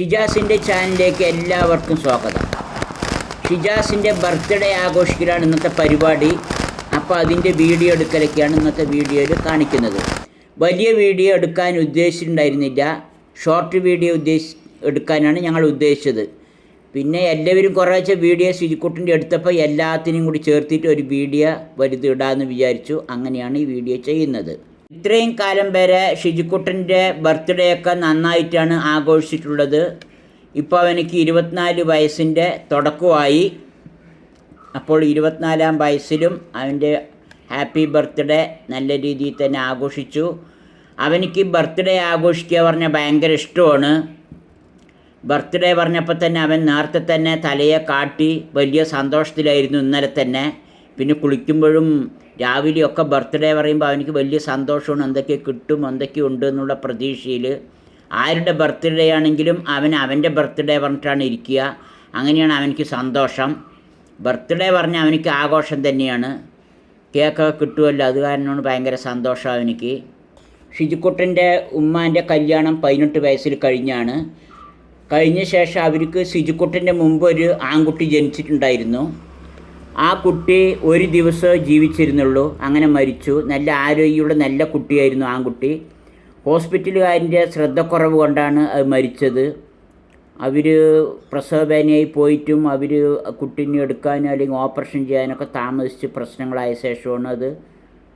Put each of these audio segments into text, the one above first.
ഷിജാസിന്റെ ചാനലിലേക്ക് എല്ലാവർക്കും സ്വാഗതം. ഷിജാസിന്റെ ബർത്ത്ഡേ ആഘോഷിക്കലാണ് ഇന്നത്തെ പരിപാടി. അപ്പോൾ അതിന്റെ വീഡിയോ എടുക്കലൊക്കെയാണ് ഇന്നത്തെ വീഡിയോയിൽ കാണിക്കുന്നത്. വലിയ വീഡിയോ എടുക്കാൻ ഉദ്ദേശിച്ചിട്ടുണ്ടായിരുന്നില്ല. ഷോർട്ട് വീഡിയോ ഉദ്ദേശി എടുക്കാനാണ് ഞങ്ങൾ ഉദ്ദേശിച്ചത്. പിന്നെ എല്ലാവരും കുറേശ്ശെ വീഡിയോ ശുചിക്കുട്ടിന്റെ എടുത്തപ്പോൾ എല്ലാത്തിനും കൂടി ചേർത്തിട്ട് ഒരു വീഡിയോ വലുത് ഇടാമെന്ന് വിചാരിച്ചു. അങ്ങനെയാണ് ഈ വീഡിയോ ചെയ്യുന്നത്. ഇത്രയും കാലം വരെ ഷിജുക്കുട്ടന്റെ ബർത്ത്ഡേ ഒക്കെ നന്നായിട്ടാണ് ആഘോഷിച്ചിട്ടുള്ളത്. ഇപ്പോൾ അവനക്ക് ഇരുപത്തിനാല് വയസ്സിന്റെ തുടക്കമായി. അപ്പോൾ ഇരുപത്തിനാലാം വയസ്സിലും അവന്റെ ഹാപ്പി ബർത്ത്ഡേ നല്ല രീതിയിൽ തന്നെ ആഘോഷിച്ചു. അവനിക്ക് ബർത്ത്ഡേ ആഘോഷിക്കുക പറഞ്ഞാൽ ഭയങ്കര ഇഷ്ടമാണ്. ബർത്ത്ഡേ പറഞ്ഞപ്പോൾ തന്നെ അവൻ നേരത്തെ തന്നെ തലയെ കാട്ടി വലിയ സന്തോഷത്തിലായിരുന്നു ഇന്നലെ തന്നെ. പിന്നെ കുളിക്കുമ്പോഴും രാവിലെയൊക്കെ ബർത്ത്ഡേ പറയുമ്പോൾ അവനിക്ക് വലിയ സന്തോഷമാണ്. എന്തൊക്കെ കിട്ടും എന്തൊക്കെ ഉണ്ട് എന്നുള്ള പ്രതീക്ഷയിൽ ആരുടെ ബർത്ത്ഡേ ആണെങ്കിലും അവൻ അവന്റെ ബർത്ത്ഡേ പറഞ്ഞിട്ടാണ് ഇരിക്കുക. അങ്ങനെയാണ് അവനിക്ക് സന്തോഷം. ബർത്ത്ഡേ പറഞ്ഞാൽ അവനിക്ക് ആഘോഷം തന്നെയാണ്. കേക്കൊക്കെ കിട്ടുമല്ലോ അത് കാരണമാണ് ഭയങ്കര സന്തോഷം അവനിക്ക്. ഷിജുക്കുട്ടന്റെ ഉമ്മാന്റെ കല്യാണം പതിനെട്ട് വയസ്സിൽ കഴിഞ്ഞാണ്. കഴിഞ്ഞ ശേഷം അവർക്ക് സിജുക്കുട്ടന്റെ മുമ്പ് ഒരു ആൺകുട്ടി ജനിച്ചിട്ടുണ്ടായിരുന്നു. ആ കുട്ടി ഒരു ദിവസം ജീവിച്ചിരുന്നുള്ളൂ. അങ്ങനെ മരിച്ചു. നല്ല ആരോഗ്യമുള്ള നല്ല കുട്ടിയായിരുന്നു ആൺകുട്ടി ഹോസ്പിറ്റലുകാരന്റെ ശ്രദ്ധക്കുറവ് കൊണ്ടാണ് അത് മരിച്ചത്. അവർ പ്രസവവേദനയായി പോയിട്ടും അവർ കുട്ടീനെ എടുക്കാനോ അല്ലെങ്കിൽ ഓപ്പറേഷൻ ചെയ്യാനൊക്കെ താമസിച്ച് പ്രശ്നങ്ങളായ ശേഷമാണ് അത്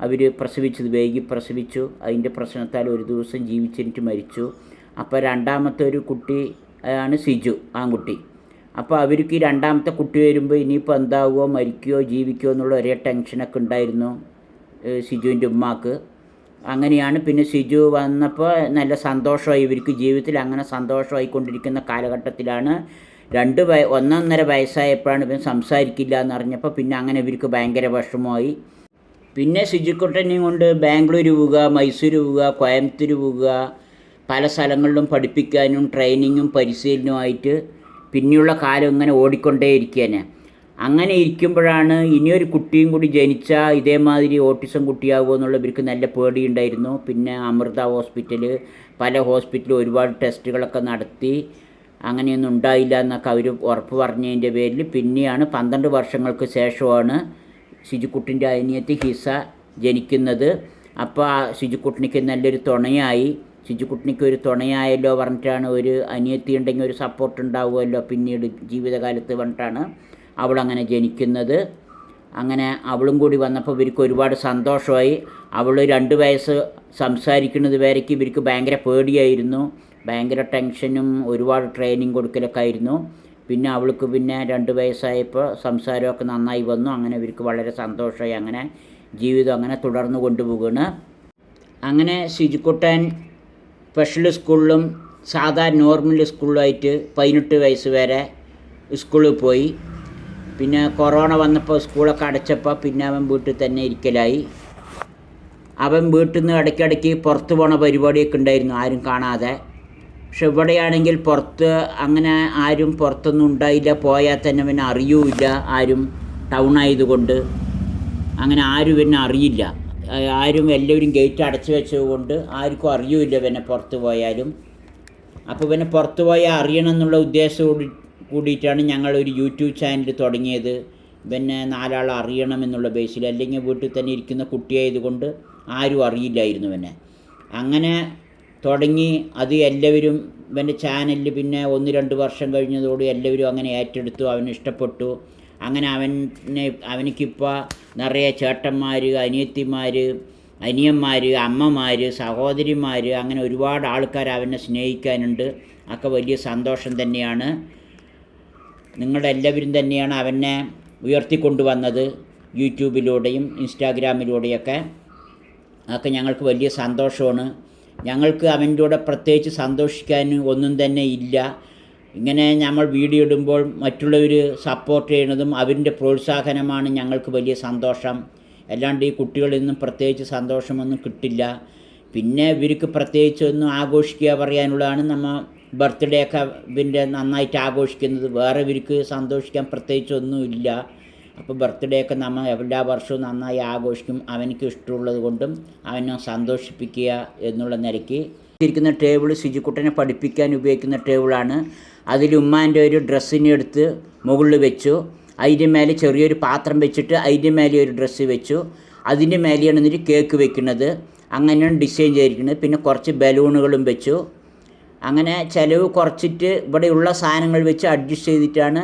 അവർ പ്രസവിച്ചത്. വൈകി പ്രസവിച്ചു. അതിന്റെ പ്രശ്നത്താൽ ഒരു ദിവസം ജീവിച്ചിട്ട് മരിച്ചു. അപ്പോൾ രണ്ടാമത്തെ ഒരു കുട്ടി ആണ് സിജു ആൺകുട്ടി. അപ്പോൾ അവർക്ക് ഈ രണ്ടാമത്തെ കുട്ടി വരുമ്പോൾ ഇനിയിപ്പോൾ എന്താവുമോ മരിക്കുകയോ ജീവിക്കുകയോ എന്നുള്ള ഒരേ ടെൻഷനൊക്കെ ഉണ്ടായിരുന്നു സിജുവിന്റെ ഉമ്മാക്ക്. അങ്ങനെയാണ് പിന്നെ സിജു വന്നപ്പോൾ നല്ല സന്തോഷമായി. ഇവർക്ക് ജീവിതത്തിൽ അങ്ങനെ സന്തോഷമായിക്കൊണ്ടിരിക്കുന്ന കാലഘട്ടത്തിലാണ് രണ്ട് വയ ഒന്നൊന്നര വയസ്സായപ്പോഴാണ് പിന്നെ സംസാരിക്കില്ല എന്ന് അറിഞ്ഞപ്പോൾ പിന്നെ അങ്ങനെ ഇവർക്ക് ഭയങ്കര വിഷമമായി. പിന്നെ സിജുക്കുട്ടനെയും കൊണ്ട് ബാംഗ്ലൂർ പോവുക മൈസൂർ പോവുക കോയമ്പത്തൂർ പോവുക പല സ്ഥലങ്ങളിലും പഠിപ്പിക്കാനും ട്രെയിനിങ്ങും പരിശീലനവുമായിട്ട് പിന്നെയുള്ള കാലം ഇങ്ങനെ ഓടിക്കൊണ്ടേയിരിക്കുകയാണ്. അങ്ങനെ ഇരിക്കുമ്പോഴാണ് ഇനിയൊരു കുട്ടിയും കൂടി ജനിച്ചാൽ ഇതേമാതിരി ഓട്ടിസം കുട്ടിയാകുമോ എന്നുള്ള ഇവർക്ക് നല്ല പേടിയുണ്ടായിരുന്നു. പിന്നെ അമൃത ഹോസ്പിറ്റൽ പല ഹോസ്പിറ്റലും ഒരുപാട് ടെസ്റ്റുകളൊക്കെ നടത്തി. അങ്ങനെയൊന്നും ഉണ്ടായില്ല എന്നൊക്കെ അവർ ഉറപ്പ് പറഞ്ഞതിന്റെ പേരിൽ പിന്നെയാണ് പന്ത്രണ്ട് വർഷങ്ങൾക്ക് ശേഷമാണ് ശുചിക്കുട്ടിന്റെ അനിയത്തി ഹിസ ജനിക്കുന്നത്. അപ്പോൾ ആ ശുചിക്കുട്ടിനിക്ക് നല്ലൊരു തുണയായി. ശുചിക്കുട്ടിനിക്ക് ഒരു തുണയായല്ലോ പറഞ്ഞിട്ടാണ് ഒരു അനിയത്തി ഉണ്ടെങ്കിൽ ഒരു സപ്പോർട്ട് ഉണ്ടാവുമല്ലോ പിന്നീട് ജീവിതകാലത്ത് പറഞ്ഞിട്ടാണ് അവളങ്ങനെ ജനിക്കുന്നത്. അങ്ങനെ അവളും കൂടി വന്നപ്പോൾ ഇവർക്ക് ഒരുപാട് സന്തോഷമായി. അവൾ രണ്ട് വയസ്സ് സംസാരിക്കുന്നത് വരയ്ക്ക് ഇവർക്ക് ഭയങ്കര പേടിയായിരുന്നു. ഭയങ്കര ടെൻഷനും ഒരുപാട് ട്രെയിനിങ് കൊടുക്കലൊക്കെ ആയിരുന്നു. പിന്നെ അവൾക്ക് പിന്നെ രണ്ട് വയസ്സായപ്പോൾ സംസാരമൊക്കെ നന്നായി വന്നു. അങ്ങനെ ഇവർക്ക് വളരെ സന്തോഷമായി. അങ്ങനെ ജീവിതം അങ്ങനെ തുടർന്ന് കൊണ്ടുപോകുകയാണ്. അങ്ങനെ ശുചിക്കുട്ടൻ സ്പെഷ്യൽ സ്കൂളിലും സാധാ നോർമൽ സ്കൂളിലുമായിട്ട് പതിനെട്ട് വയസ്സ് വരെ സ്കൂളിൽ പോയി. പിന്നെ കൊറോണ വന്നപ്പോൾ സ്കൂളൊക്കെ അടച്ചപ്പോൾ പിന്നെ അവൻ വീട്ടിൽ തന്നെ ഇരിക്കലായി. അവൻ വീട്ടിൽ നിന്ന് ഇടയ്ക്കിടയ്ക്ക് പുറത്ത് പോണ പരിപാടിയൊക്കെ ഉണ്ടായിരുന്നു ആരും കാണാതെ. പക്ഷെ ഇവിടെയാണെങ്കിൽ പുറത്ത് അങ്ങനെ ആരും പുറത്തൊന്നും ഉണ്ടായില്ല പോയാൽ തന്നെ പിന്നെ അറിയൂല ആരും ടൗൺ ആയതുകൊണ്ട്. അങ്ങനെ ആരും പിന്നെ അറിയില്ല. ആരും എല്ലാവരും ഗേറ്റ് അടച്ചു വെച്ചതുകൊണ്ട് ആർക്കും അറിയൂല്ല പിന്നെ പുറത്ത് പോയാലും. അപ്പോൾ പിന്നെ പുറത്ത് പോയാൽ അറിയണം എന്നുള്ള ഉദ്ദേശത്തോട് കൂടിയിട്ടാണ് ഞങ്ങളൊരു യൂട്യൂബ് ചാനൽ തുടങ്ങിയത്. പിന്നെ നാലാൾ അറിയണം എന്നുള്ള ബേസിൽ അല്ലെങ്കിൽ വീട്ടിൽ തന്നെ ഇരിക്കുന്ന കുട്ടിയായതുകൊണ്ട് ആരും അറിയില്ലായിരുന്നു പിന്നെ അങ്ങനെ തുടങ്ങി അത് എല്ലാവരും ഇവന്റെ ചാനലിൽ പിന്നെ ഒന്ന് രണ്ട് വർഷം കഴിഞ്ഞതോട് എല്ലാവരും അങ്ങനെ ഏറ്റെടുത്തു. അവന് ഇഷ്ടപ്പെട്ടു. അങ്ങനെ അവനെ അവനിക്കിപ്പോൾ നിറയെ ചേട്ടന്മാർ അനിയത്തിമാർ അനിയന്മാർ അമ്മമാർ സഹോദരിമാർ അങ്ങനെ ഒരുപാട് ആൾക്കാർ അവനെ സ്നേഹിക്കാനുണ്ട്. ഒക്കെ വലിയ സന്തോഷം തന്നെയാണ്. നിങ്ങളുടെ എല്ലാവരും തന്നെയാണ് അവനെ ഉയർത്തിക്കൊണ്ടുവന്നത് യൂട്യൂബിലൂടെയും ഇൻസ്റ്റാഗ്രാമിലൂടെയൊക്കെ. അതൊക്കെ ഞങ്ങൾക്ക് വലിയ സന്തോഷമാണ്. ഞങ്ങൾക്ക് അവന്റെ കൂടെ പ്രത്യേകിച്ച് സന്തോഷിക്കാൻ ഒന്നും തന്നെ ഇല്ല. ഇങ്ങനെ നമ്മൾ വീഡിയോ ഇടുമ്പോൾ മറ്റുള്ളവർ സപ്പോർട്ട് ചെയ്യുന്നതും അവരുടെ പ്രോത്സാഹനമാണ് ഞങ്ങൾക്ക് വലിയ സന്തോഷം. അല്ലാണ്ട് ഈ കുട്ടികളിൽ നിന്നും പ്രത്യേകിച്ച് സന്തോഷമൊന്നും കിട്ടില്ല. പിന്നെ ഇവർക്ക് പ്രത്യേകിച്ച് ഒന്നും ആഘോഷിക്കുക പറയാനുള്ളതാണ് നമ്മൾ ബർത്ത്ഡേ ഒക്കെ ഇതിന്റെ നന്നായിട്ട് ആഘോഷിക്കുന്നത്. വേറെ ഇവർക്ക് സന്തോഷിക്കാൻ പ്രത്യേകിച്ചൊന്നുമില്ല അപ്പോൾ ബർത്ത്ഡേ ഒക്കെ നമ്മൾ എല്ലാ വർഷവും നന്നായി ആഘോഷിക്കും. അവനക്ക് ഇഷ്ടമുള്ളത് കൊണ്ടും അവനെ സന്തോഷിപ്പിക്കുക എന്നുള്ള നിലയ്ക്ക് ഇരിക്കുന്ന ടേബിൾ ശുചിക്കുട്ടനെ പഠിപ്പിക്കാൻ ഉപയോഗിക്കുന്ന ടേബിളാണ് അതിൽ ഉമ്മാന്റെ ഒരു ഡ്രസ്സിനെ എടുത്ത് മുകളിൽ വെച്ചു. അതിന്റെ മേലെ ചെറിയൊരു പാത്രം വെച്ചിട്ട് അതിന്റെ മേലെ ഒരു ഡ്രസ്സ് വെച്ചു. അതിന്റെ മേലെയാണ് എന്നിട്ട് കേക്ക് വെക്കുന്നത്. അങ്ങനെയാണ് ഡിസൈൻ ചെയ്തിരിക്കുന്നത്. പിന്നെ കുറച്ച് ബലൂണുകളും വെച്ചു. അങ്ങനെ ചിലവ് കുറച്ചിട്ട് ഇവിടെയുള്ള സാധനങ്ങൾ വെച്ച് അഡ്ജസ്റ്റ് ചെയ്തിട്ടാണ്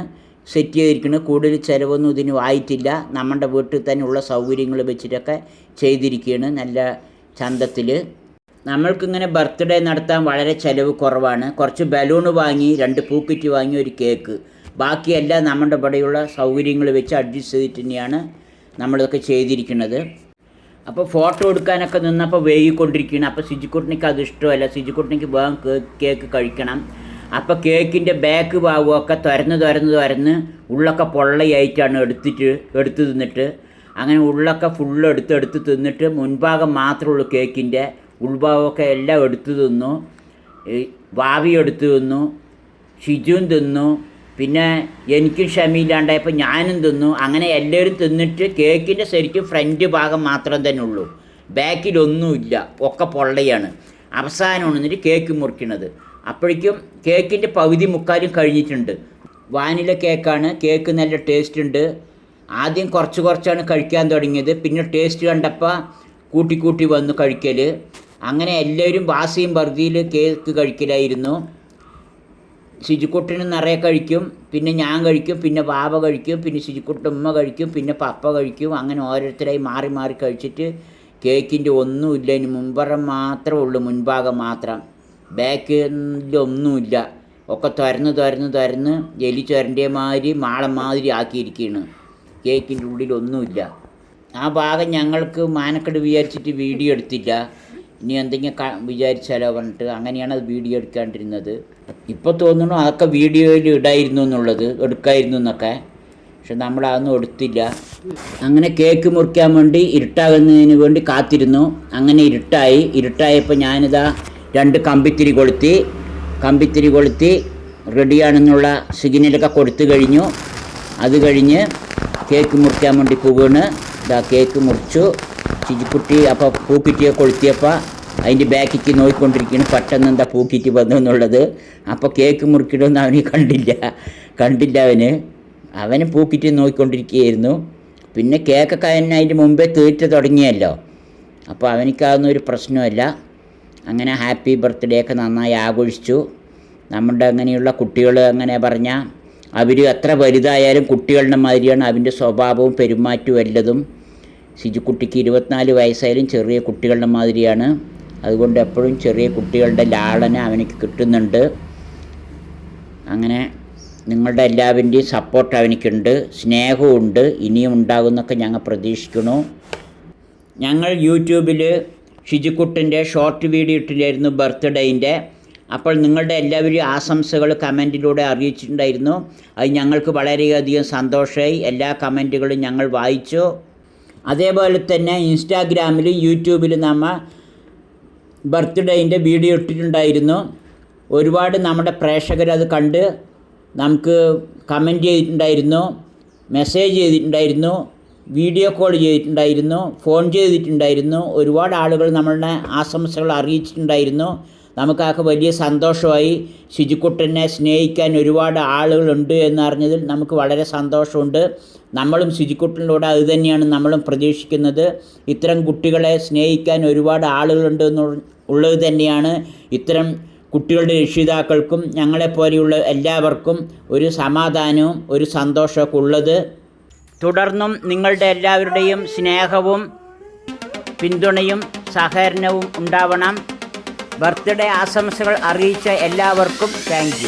സെറ്റ് ചെയ്തിരിക്കുന്നത്. കൂടുതൽ ചിലവൊന്നും ഇതിന് ആയിട്ടില്ല. നമ്മുടെ വീട്ടിൽ തന്നെ ഉള്ള സൗകര്യങ്ങൾ വെച്ചിട്ടൊക്കെ ചെയ്തിരിക്കുകയാണ് നല്ല ചന്തത്തിൽ. നമ്മൾക്കിങ്ങനെ ബർത്ത്ഡേ നടത്താൻ വളരെ ചിലവ് കുറവാണ്. കുറച്ച് ബലൂൺ വാങ്ങി രണ്ട് പൂക്കിറ്റ് വാങ്ങി ഒരു കേക്ക്. ബാക്കിയെല്ലാം നമ്മുടെ ഇവിടെയുള്ള സൗകര്യങ്ങൾ വെച്ച് അഡ്ജസ്റ്റ് ചെയ്തിട്ട് തന്നെയാണ് നമ്മളിതൊക്കെ ചെയ്തിരിക്കുന്നത്. അപ്പോൾ ഫോട്ടോ എടുക്കാനൊക്കെ നിന്നപ്പോൾ വൈകിക്കൊണ്ടിരിക്കുകയാണ്. അപ്പോൾ സിജിക്കുട്ടിനിക്ക് അത് ഇഷ്ടമല്ല. സിജിക്കുട്ടിനിക്ക് വേഗം കേക്ക് കഴിക്കണം. അപ്പോൾ കേക്കിന്റെ ബാക്ക് ഭാഗമൊക്കെ തുരന്ന് തുരന്ന് തുരന്ന് ഉള്ളൊക്കെ പൊള്ളയായിട്ടാണ് എടുത്തിട്ട് എടുത്ത് തിന്നിട്ട്. അങ്ങനെ ഉള്ളൊക്കെ ഫുള്ള് എടുത്ത് എടുത്ത് തിന്നിട്ട് മുൻഭാഗം മാത്രമേ ഉള്ളൂ കേക്കിന്റെ. ഉൾഭാഗമൊക്കെ എല്ലാം എടുത്തു തിന്നു. ഭാവി എടുത്തു തിന്നു. ഷിജുവും തിന്നു. പിന്നെ എനിക്കും ക്ഷമയില്ലാണ്ടായപ്പോൾ ഞാനും തിന്നു. അങ്ങനെ എല്ലാവരും തിന്നിട്ട് കേക്കിന്റെ ശരിക്കും ഫ്രണ്ട് ഭാഗം മാത്രം തന്നെ ഉള്ളൂ. ബാക്കിലൊന്നുമില്ല ഒക്കെ പൊള്ളയാണ്. അവസാനം എന്നിട്ട് കേക്ക് മുറിക്കണത്. അപ്പോഴേക്കും കേക്കിന്റെ പകുതി മുക്കാലും കഴിഞ്ഞിട്ടുണ്ട്. വാനില കേക്കാണ്. കേക്ക് നല്ല ടേസ്റ്റ് ഉണ്ട്. ആദ്യം കുറച്ച് കുറച്ചാണ് കഴിക്കാൻ തുടങ്ങിയത്. പിന്നെ ടേസ്റ്റ് കണ്ടപ്പോൾ കൂട്ടി കൂട്ടി വന്നു കഴിക്കൽ അങ്ങനെ എല്ലാവരും വാസിയും ബർദിയിൽ കേക്ക് കഴിക്കലായിരുന്നു. ശുചിക്കുട്ടന് നിറയെ കഴിക്കും. പിന്നെ ഞാൻ കഴിക്കും. പിന്നെ ബാബ കഴിക്കും. പിന്നെ ശുചിക്കുട്ടൻ ഉമ്മ കഴിക്കും. പിന്നെ പപ്പ കഴിക്കും. അങ്ങനെ ഓരോരുത്തരായി മാറി മാറി കഴിച്ചിട്ട് കേക്കിന്റെ ഒന്നുമില്ല. ഇനി മുമ്പറം മാത്രമേ ഉള്ളൂ. മുൻഭാഗം മാത്രം. ബാക്കിലൊന്നുമില്ല ഒക്കെ തുരന്ന് തുരന്ന് തുരന്ന് എലി ചുരന്റെ മാതിരി മാളം മാതിരി ആക്കിയിരിക്കുകയാണ്. കേക്കിന്റെ ഉള്ളിലൊന്നുമില്ല ആ ഭാഗം ഞങ്ങൾക്ക് മാനക്കെട് വിചാരിച്ചിട്ട് വീഡിയോ എടുത്തില്ല. ഇനി എന്തെങ്കിലും വിചാരിച്ചാലോ പറഞ്ഞിട്ട് അങ്ങനെയാണ് അത് വീഡിയോ എടുക്കാണ്ടിരുന്നത്. ഇപ്പോൾ തോന്നുന്നു അതൊക്കെ വീഡിയോയിൽ ഇടായിരുന്നു എന്നുള്ളത് എടുക്കായിരുന്നു എന്നൊക്കെ. പക്ഷെ നമ്മൾ അതൊന്നും എടുത്തില്ല. അങ്ങനെ കേക്ക് മുറിക്കാൻ വേണ്ടി ഇരുട്ടാകുന്നതിന് വേണ്ടി കാത്തിരുന്നു. അങ്ങനെ ഇരുട്ടായി. ഇരുട്ടായപ്പോൾ ഞാനിതാ രണ്ട് കമ്പിത്തിരി കൊളുത്തി കമ്പിത്തിരി കൊളുത്തി റെഡിയാണെന്നുള്ള സിഗ്നലൊക്കെ കൊടുത്തു കഴിഞ്ഞു. അത് കഴിഞ്ഞ് കേക്ക് മുറിക്കാൻ വേണ്ടി പോവുകയാണ് ഇതാ കേക്ക് മുറിച്ചു. ചിജിക്കുട്ടി അപ്പോൾ പൂക്കിറ്റിയെ കൊളുത്തിയപ്പോൾ അതിന്റെ ബാക്കിക്ക് നോക്കിക്കൊണ്ടിരിക്കുകയാണ് പെട്ടെന്ന് എന്താ പൂക്കിറ്റ് വന്നു എന്നുള്ളത്. അപ്പോൾ കേക്ക് മുറിക്കണമെന്ന് അവന് കണ്ടില്ല. കണ്ടില്ല അവന്. അവന് പൂക്കിറ്റ് നോക്കിക്കൊണ്ടിരിക്കുകയായിരുന്നു പിന്നെ കേക്കൊക്കെ അവൻ അതിന്റെ മുമ്പേ തീറ്റ തുടങ്ങിയല്ലോ. അപ്പോൾ അവനിക്കാവുന്ന ഒരു പ്രശ്നമല്ല. അങ്ങനെ ഹാപ്പി ബർത്ത്ഡേ ഒക്കെ നന്നായി ആഘോഷിച്ചു. നമ്മുടെ അങ്ങനെയുള്ള കുട്ടികൾ അങ്ങനെ പറഞ്ഞാൽ അവർ എത്ര വലുതായാലും കുട്ടികളുടെ മാതിരിയാണ് അവന്റെ സ്വഭാവവും പെരുമാറ്റവും എല്ലതും. സിജുക്കുട്ടിക്ക് ഇരുപത്തിനാല് വയസ്സായാലും ചെറിയ കുട്ടികളുടെ മാതിരിയാണ്. അതുകൊണ്ട് എപ്പോഴും ചെറിയ കുട്ടികളുടെ ലാളന അവനക്ക് കിട്ടുന്നുണ്ട്. അങ്ങനെ നിങ്ങളുടെ എല്ലാവരുടെയും സപ്പോർട്ട് അവനിക്കുണ്ട്. സ്നേഹമുണ്ട് ഇനിയും ഉണ്ടാകുമെന്നൊക്കെ ഞങ്ങൾ പ്രതീക്ഷിക്കുന്നു. ഞങ്ങൾ യൂട്യൂബിൽ ഷിജുക്കുട്ടന്റെ ഷോർട്ട് വീഡിയോ ഇട്ടില്ലായിരുന്നു ബർത്ത്ഡേയിന്റെ അപ്പോൾ നിങ്ങളുടെ എല്ലാവരും ആശംസകൾ കമന്റിലൂടെ അറിയിച്ചിട്ടുണ്ടായിരുന്നു. അത് ഞങ്ങൾക്ക് വളരെയധികം സന്തോഷമായി എല്ലാ കമന്റുകളും ഞങ്ങൾ വായിച്ചു. അതേപോലെ തന്നെ ഇൻസ്റ്റാഗ്രാമിലും യൂട്യൂബിലും നമ്മൾ ബർത്ത്ഡേന്റെ വീഡിയോ ഇട്ടിട്ടുണ്ടായിരുന്നു. ഒരുപാട് നമ്മുടെ പ്രേക്ഷകർ അത് കണ്ട് നമുക്ക് കമന്റ് ചെയ്തിട്ടുണ്ടായിരുന്നു. മെസ്സേജ് ചെയ്തിട്ടുണ്ടായിരുന്നു. വീഡിയോ കോൾ ചെയ്തിട്ടുണ്ടായിരുന്നു. ഫോൺ ചെയ്തിട്ടുണ്ടായിരുന്നു. ഒരുപാട് ആളുകൾ നമ്മളുടെ ആശംസകൾ അറിയിച്ചിട്ടുണ്ടായിരുന്നു. നമുക്കൊക്കെ വലിയ സന്തോഷമായി ശുചിക്കുട്ടനെ സ്നേഹിക്കാൻ ഒരുപാട് ആളുകളുണ്ട് എന്നറിഞ്ഞതിൽ നമുക്ക് വളരെ സന്തോഷമുണ്ട്. നമ്മളും ശുചിക്കുട്ടനിലൂടെ അത് തന്നെയാണ് നമ്മളും പ്രതീക്ഷിക്കുന്നത്. ഇത്തരം കുട്ടികളെ സ്നേഹിക്കാൻ ഒരുപാട് ആളുകളുണ്ട് എന്ന് ഉള്ളത് തന്നെയാണ്. ഇത്തരം കുട്ടികളുടെ രക്ഷിതാക്കൾക്കും ഞങ്ങളെപ്പോലെയുള്ള എല്ലാവർക്കും ഒരു സമാധാനവും ഒരു സന്തോഷമൊക്കെ ഉള്ളത്. തുടർന്നും നിങ്ങളുടെ എല്ലാവരുടെയും സ്നേഹവും പിന്തുണയും സഹകരണവും ഉണ്ടാവണം. ബർത്ത്ഡേ ആശംസകൾ അറിയിച്ച എല്ലാവർക്കും താങ്ക്